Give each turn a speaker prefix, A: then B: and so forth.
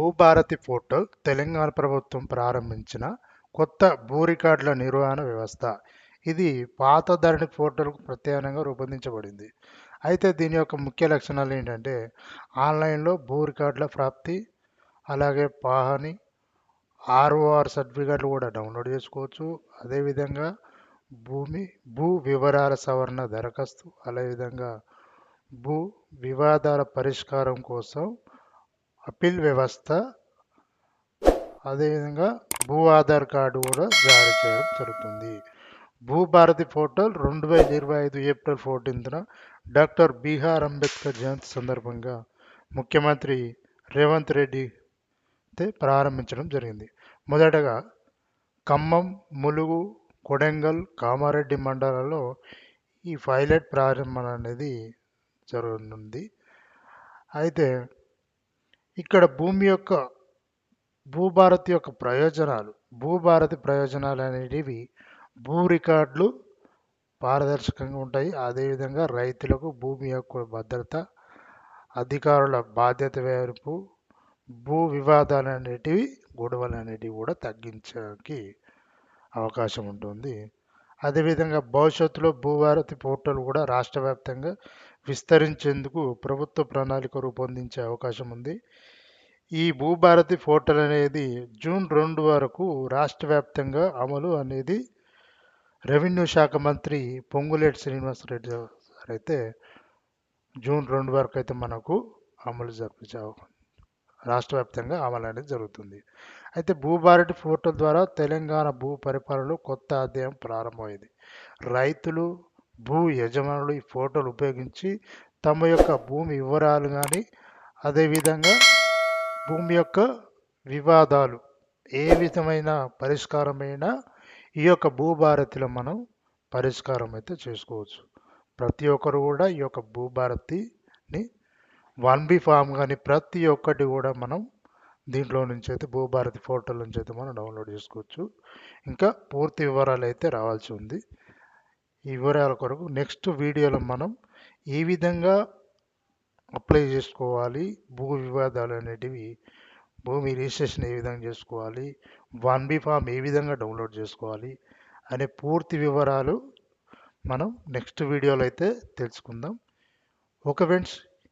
A: Bhubharati portal Telangana ప్రభుత్వం ప్రారంభించిన కొత్త భూ రికార్డుల నిర్వహణ వ్యవస్థ. ఇది పాత ధరణి పోర్టల్కు ప్రత్యేకంగా రూపొందించబడింది. అయితే దీని యొక్క ముఖ్య లక్షణాలు ఏంటంటే ఆన్లైన్లో భూ రికార్డుల ప్రాప్తి అలాగే పాహని ఆర్ఓఆర్ సర్టిఫికెట్లు కూడా డౌన్లోడ్ చేసుకోవచ్చు. అదేవిధంగా భూమి భూ వివరాల సవరణ దరఖాస్తు అదేవిధంగా భూ వివాదాల పరిష్కారం కోసం అప్పీల్ వ్యవస్థ అదేవిధంగా భూ ఆధార్ కార్డు కూడా జారీ చేయడం జరుగుతుంది. భూభారతి పోర్టల్ రెండు వేల ఇరవై ఐదు ఏప్రిల్ ఫోర్టీన్త్న డాక్టర్ బీహార్ అంబేద్కర్ జయంతి సందర్భంగా ముఖ్యమంత్రి రేవంత్ రెడ్డి ప్రారంభించడం జరిగింది. మొదటగా ఖమ్మం ములుగు కొడంగల్ కామారెడ్డి మండలాల్లో ఈ పైలట్ ప్రారంభం అనేది జరగనుంది. అయితే ఇక్కడ భూమి యొక్క భూభారతి యొక్క ప్రయోజనాలు భూభారతి ప్రయోజనాలు అనేటివి భూ రికార్డులు పారదర్శకంగా ఉంటాయి. అదేవిధంగా రైతులకు భూమి యొక్క భద్రత అధికారుల బాధ్యత వైపు భూ వివాదాలు అనేటివి గొడవలు అనేటివి కూడా తగ్గించడానికి అవకాశం ఉంటుంది. అదేవిధంగా భవిష్యత్తులో భూభారతి పోర్టల్ కూడా రాష్ట్ర వ్యాప్తంగా విస్తరించేందుకు ప్రభుత్వ ప్రణాళిక రూపొందించే అవకాశం ఉంది. ఈ భూభారతి పోర్టల్ అనేది జూన్ రెండు వరకు రాష్ట్ర వ్యాప్తంగా అమలు అనేది రెవెన్యూ శాఖ మంత్రి పొంగులేటి శ్రీనివాసరెడ్డి గారు అయితే జూన్ రెండు వరకు అయితే మనకు అమలు జరిపించే అవకాశం రాష్ట్ర వ్యాప్తంగా అమలు అనేది జరుగుతుంది. అయితే భూభారతి పోర్టల్ ద్వారా తెలంగాణ భూ పరిపాలనలో కొత్త అధ్యాయం ప్రారంభమైంది. రైతులు భూ యజమానులు ఈ పోర్టల్ ఉపయోగించి తమ యొక్క భూమి వివరాలు కానీ అదేవిధంగా భూమి యొక్క వివాదాలు ఏ విధమైన పరిష్కారమైన ఈ యొక్క భూభారతిలో మనం పరిష్కారం అయితే చేసుకోవచ్చు. ప్రతి ఒక్కరు కూడా ఈ యొక్క భూభారతిని వన్ బి ఫామ్ కానీ ప్రతి ఒక్కటి కూడా మనం దీంట్లో నుంచి అయితే భూభారతి పోర్టల్ నుంచి అయితే మనం డౌన్లోడ్ చేసుకోవచ్చు. ఇంకా పూర్తి వివరాలు అయితే రావాల్సి ఉంది. ఈ వివరాల కొరకు నెక్స్ట్ వీడియోలో మనం ఏ విధంగా అప్లై చేసుకోవాలి భూ వివాదాలు అనేటివి భూమి రిజిస్ట్రేషన్ ఏ విధంగా చేసుకోవాలి వన్ బి ఫామ్ ఏ విధంగా డౌన్లోడ్ చేసుకోవాలి అనే పూర్తి వివరాలు మనం నెక్స్ట్ వీడియోలో అయితే తెలుసుకుందాం. Okay friends